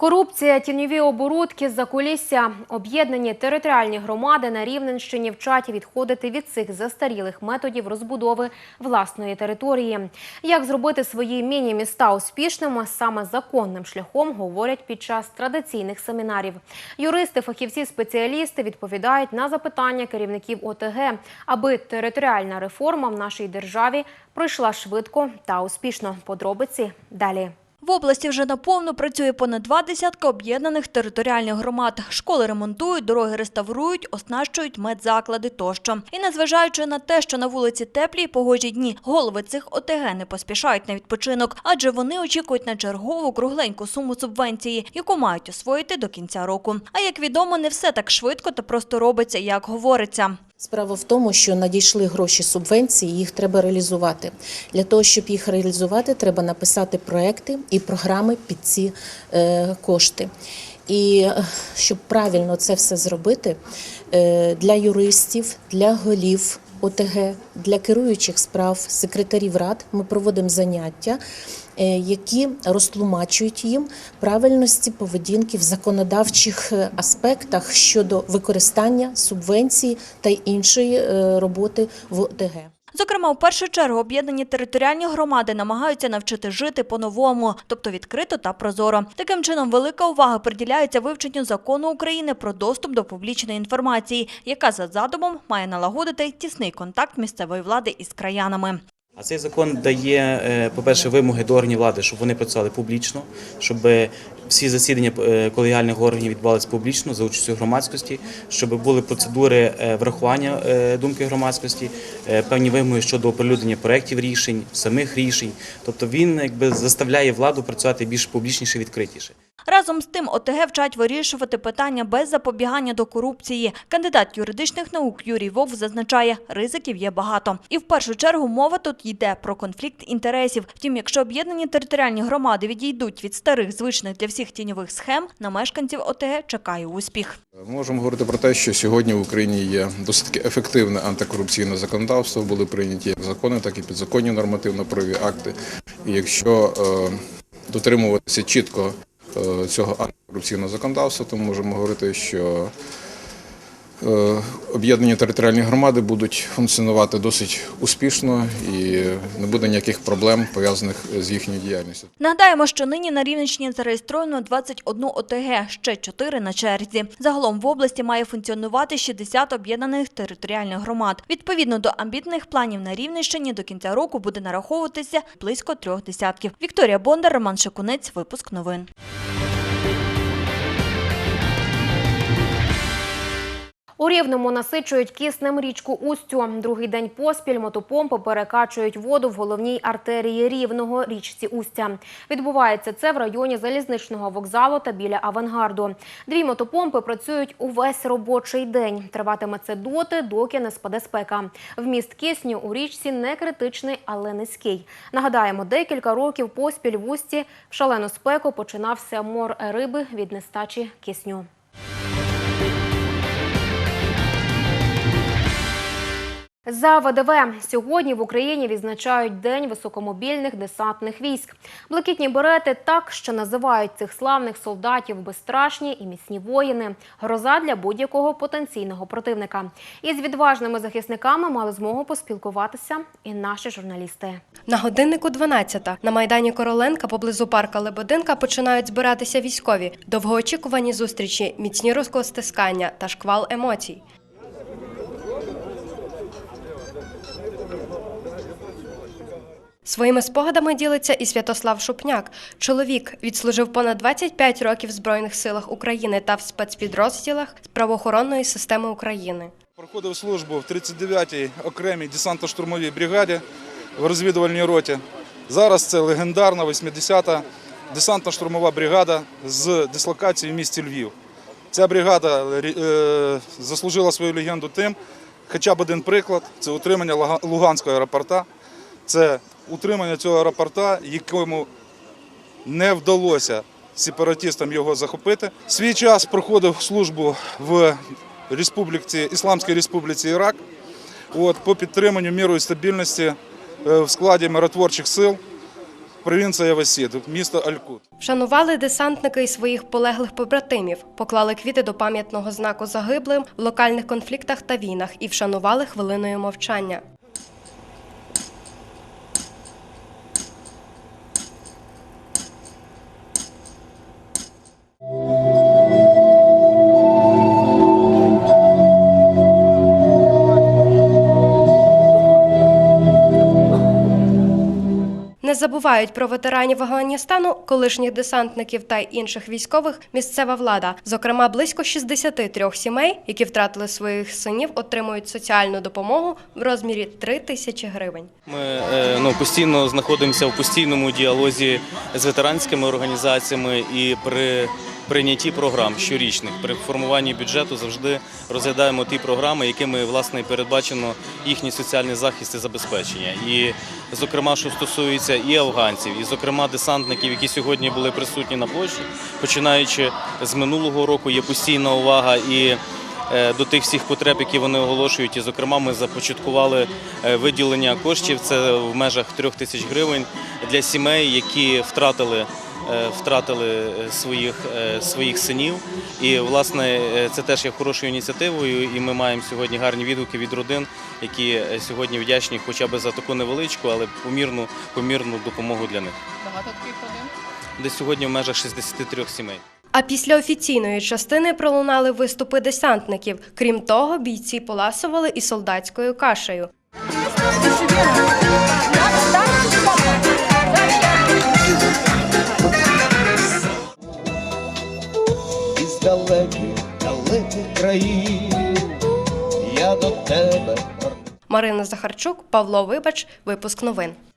Корупція, тіньові оборудки, закулісся. Об'єднані територіальні громади на Рівненщині вчать відходити від цих застарілих методів розбудови власної території. Як зробити свої міні-міста успішними саме законним шляхом, говорять під час традиційних семінарів. Юристи, фахівці, спеціалісти відповідають на запитання керівників ОТГ, аби територіальна реформа в нашій державі пройшла швидко та успішно. Подробиці далі. В області вже наповну працює понад два десятка об'єднаних територіальних громад. Школи ремонтують, дороги реставрують, оснащують медзаклади тощо. І незважаючи на те, що на вулиці теплі й погожі дні, голови цих ОТГ не поспішають на відпочинок, адже вони очікують на чергову кругленьку суму субвенції, яку мають освоїти до кінця року. А як відомо, не все так швидко та просто робиться, як говориться. Справа в тому, що надійшли гроші субвенції, їх треба реалізувати. Для того, щоб їх реалізувати, треба написати проекти і програми під ці е, кошти. І е, щоб правильно це все зробити, е, для юристів, для голів ОТГ, для керуючих справ, секретарів рад ми проводимо заняття, які розтлумачують їм правильності поведінки в законодавчих е, аспектах щодо використання субвенцій та іншої е, роботи в ОТГ. Зокрема, в першу чергу об'єднані територіальні громади намагаються навчити жити по-новому, тобто відкрито та прозоро. Таким чином, велика увага приділяється вивченню закону України про доступ до публічної інформації, яка за задумом має налагодити тісний контакт місцевої влади із краянами. А цей закон дає, е, по-перше, вимоги до органів влади, щоб вони працювали публічно, щоб всі засідання е, колегіальних органів відбувалися публічно за участю громадськості, щоб були процедури е, врахування думки громадськості, певні вимоги щодо оприлюднення проєктів рішень, самих рішень. Тобто він якби заставляє владу працювати більш публічніше, відкритіше. Разом з тим ОТГ вчать вирішувати питання без запобігання до корупції. Кандидат юридичних наук Юрій Вовк зазначає, ризиків є багато. І в першу чергу мова тут йде про конфлікт інтересів. Втім, якщо об'єднані територіальні громади відійдуть від старих звичних для всіх тіньових схем, на мешканців ОТГ чекає успіх. Можемо говорити про те, що сьогодні в Україні є досить ефективне антикорупційне законодавство. Були прийняті як закони, так і підзаконні нормативно-правові акти. І якщо е, дотримуватися чітко цього антикорупційного законодавства, то можемо говорити, що е, об'єднані територіальні громади будуть функціонувати досить успішно і не буде ніяких проблем пов'язаних з їхньою діяльністю. Нагадаємо, що нині на Рівненщині зареєстровано 21 ОТГ, ще 4 на черзі. Загалом в області має функціонувати 60 об'єднаних територіальних громад. Відповідно до амбітних планів на Рівненщині до кінця року буде нараховуватися близько трьох десятків. Вікторія Бондар, Роман Шикунець, випуск новин. У Рівному насичують киснем річку Устю. Другий день поспіль мотопомпи перекачують воду в головній артерії Рівного річці Устя. Відбувається це в районі залізничного вокзалу та біля авангарду. Дві мотопомпи працюють увесь робочий день. Триватиме це доти, доки не спаде спека. Вміст кисню у річці не критичний, але низький. Нагадаємо, декілька років поспіль в Усті в шалену спеку починався мор риби від нестачі кисню. За ВДВ сьогодні в Україні відзначають День високомобільних десантних військ. Блакитні берети так, що називають цих славних солдатів безстрашні і міцні воїни. Гроза для будь-якого потенційного противника. Із відважними захисниками мали змогу поспілкуватися і наші журналісти. На годиннику 12 на майдані Короленка поблизу парка Лебединка починають збиратися військові. Довгоочікувані зустрічі, міцні розкостискання та шквал емоцій. Своїми спогадами ділиться і Святослав Шупняк. Чоловік відслужив понад 25 років в Збройних силах України та в спецпідрозділах правоохоронної системи України. Проходив службу в 39-й окремій десантно-штурмовій бригаді в розвідувальній роті. Зараз це легендарна 80-та десантно-штурмова бригада з дислокацією в місті Львів. Ця бригада е, заслужила свою легенду тим, хоча б один приклад це утримання Луга- Луганського аеропорта. Це утримання цього аеропорта, якому не вдалося сепаратистам його захопити. Свій час проходив службу в Республіці, Ісламській Республіці Ірак от, по підтриманню міру і стабільності е, в складі миротворчих сил провінція Васід, місто Алькут. Вшанували десантники і своїх полеглих побратимів, поклали квіти до пам'ятного знаку загиблим в локальних конфліктах та війнах і вшанували хвилиною мовчання. Забувають про ветеранів Афганістану, колишніх десантників та інших військових місцева влада. Зокрема, близько 63 сімей, які втратили своїх синів, отримують соціальну допомогу в розмірі 3 тисячі гривень. Ми е, ну, постійно знаходимося в постійному діалозі з ветеранськими організаціями і при прийнятті програм щорічних при формуванні бюджету завжди розглядаємо ті програми, якими власне передбачено їхній соціальний захист і забезпечення. І, зокрема, що стосується і афганців, і зокрема десантників, які сьогодні були присутні на площі, починаючи з минулого року, є постійна увага і е, до тих всіх потреб, які вони оголошують. І, зокрема, ми започаткували е, виділення коштів. Це в межах трьох тисяч гривень для сімей, які втратили. Е, Втратили е, своїх, е, своїх синів, і власне це теж є хорошою ініціативою. І ми маємо сьогодні гарні відгуки від родин, які сьогодні вдячні, хоча б за таку невеличку, але помірну, помірну допомогу для них. Багато таких родин? Десь сьогодні в межах 63 сімей. А після офіційної частини пролунали виступи десантників. Крім того, бійці поласували і солдатською кашею. Далеких, далеких країн. Я до тебе Марина Захарчук, Павло Вибач, випуск новин. –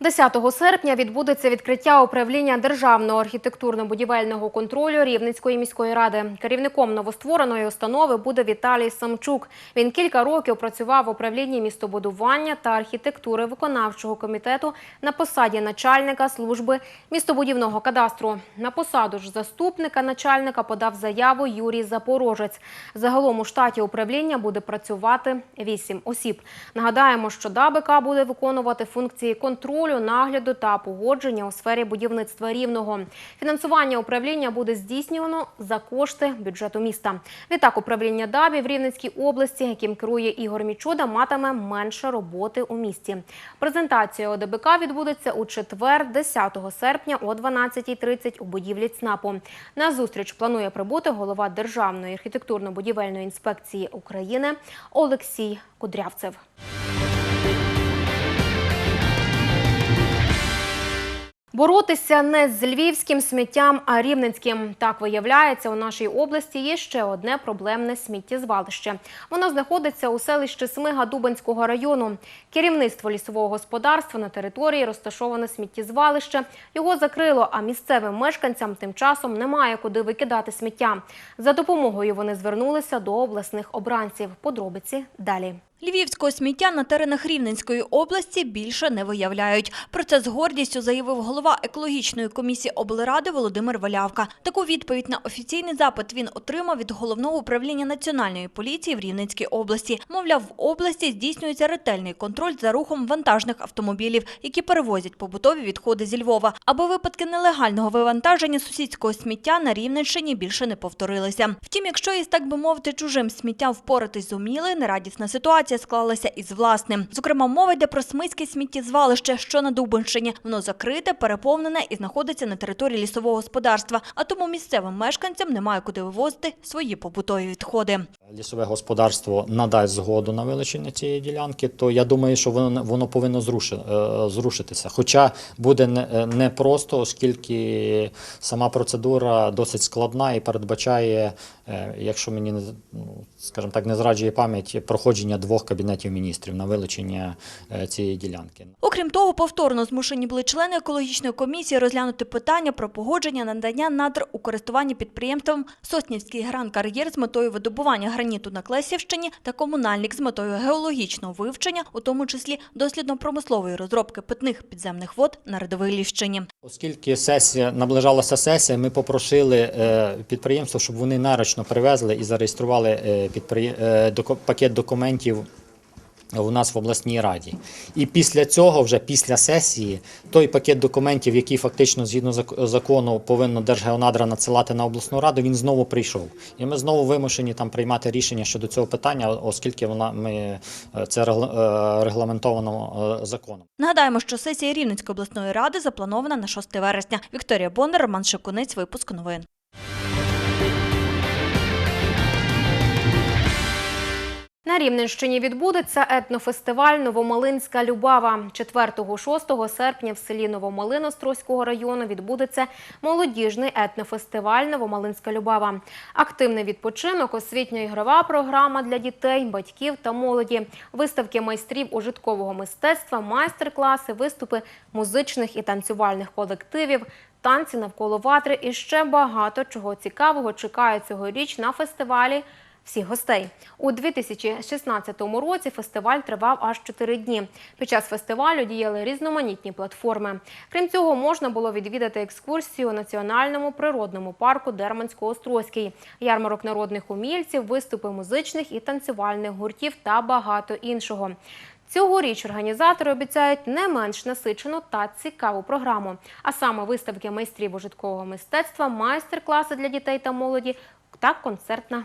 10 серпня відбудеться відкриття управління Державного архітектурно-будівельного контролю Рівненської міської ради. Керівником новоствореної установи буде Віталій Самчук. Він кілька років працював в управлінні містобудування та архітектури виконавчого комітету на посаді начальника служби містобудівного кадастру. На посаду ж заступника начальника подав заяву Юрій Запорожець. Загалом у штаті управління буде працювати 8 осіб. Нагадаємо, що ДАБК буде виконувати функції контролю, нагляду та погодження у сфері будівництва рівного. Фінансування управління буде здійснювано за кошти бюджету міста. Відтак, управління ДАБІ в Рівненській області, яким керує Ігор Мічуда, матиме менше роботи у місті. Презентація ОДБК відбудеться у четвер, 10 серпня о 12.30 у будівлі ЦНАПу. На зустріч планує прибути голова Державної архітектурно-будівельної інспекції України Олексій Кудрявцев. Боротися не з львівським сміттям, а рівненським. Так виявляється, у нашій області є ще одне проблемне сміттєзвалище. Воно знаходиться у селищі Смига Дубанського району. Керівництво лісового господарства на території розташоване сміттєзвалище. Його закрило, а місцевим мешканцям тим часом немає куди викидати сміття. За допомогою вони звернулися до обласних обранців. Подробиці далі. Львівського сміття на теренах Рівненської області більше не виявляють. Про це з гордістю заявив голова екологічної комісії облради Володимир Валявка. Таку відповідь на офіційний запит він отримав від головного управління національної поліції в Рівненській області. Мовляв, в області здійснюється ретельний контроль за рухом вантажних автомобілів, які перевозять побутові відходи зі Львова, аби випадки нелегального вивантаження сусідського сміття на Рівненщині більше не повторилися. Втім, якщо із так би мовити чужим сміттям впоратись зуміли, нерадісна ситуація склалася із власним. Зокрема, мова йде про смиське сміттєзвалище, що на Дубинщині. Воно закрите, переповнене і знаходиться на території лісового господарства. А тому місцевим мешканцям немає куди вивозити свої побутові відходи. лісове господарство надасть згоду на вилучення цієї ділянки, то я думаю, що воно, воно повинно е, зрушитися. Хоча буде е, не оскільки сама процедура досить складна і передбачає, е, якщо мені ну, скажімо так, не зраджує пам'ять, проходження двох двох кабінетів міністрів на вилучення е, цієї ділянки. Окрім того, повторно змушені були члени екологічної комісії розглянути питання про погодження надання надр у користуванні підприємством Соснівський гран-кар'єр з метою видобування граніту на Клесівщині та комунальник з метою геологічного вивчення, у тому числі дослідно-промислової розробки питних підземних вод на Радовилівщині. Оскільки сесія наближалася сесія, ми попросили е, підприємство, щоб вони нарочно привезли і зареєстрували е, пакет документів у нас в обласній раді. І після цього, вже після сесії, той пакет документів, який фактично згідно зак- закону повинно Держгеонадра надсилати на обласну раду, він знову прийшов. І ми знову вимушені там приймати рішення щодо цього питання, оскільки вона ми е, це е, регламентовано е, законом. Нагадаємо, що сесія Рівненської обласної ради запланована на 6 вересня. Вікторія Бондар, Роман Шикунець, випуск новин. На Рівненщині відбудеться етнофестиваль Новомалинська Любава. 4-6 серпня в селі Новомалин Острозького району відбудеться молодіжний етнофестиваль Новомалинська Любава. Активний відпочинок, освітньо-ігрова програма для дітей, батьків та молоді, виставки майстрів ужиткового мистецтва, майстер-класи, виступи музичних і танцювальних колективів, танці навколо ватри і ще багато чого цікавого чекає цьогоріч на фестивалі всіх гостей. У 2016 році фестиваль тривав аж 4 дні. Під час фестивалю діяли різноманітні платформи. Крім цього, можна було відвідати екскурсію у національному природному парку Дермансько-Острозький, ярмарок народних умільців, виступи музичних і танцювальних гуртів та багато іншого. Цьогоріч організатори обіцяють не менш насичену та цікаву програму, а саме виставки майстрів ужиткового мистецтва, майстер-класи для дітей та молоді та концертна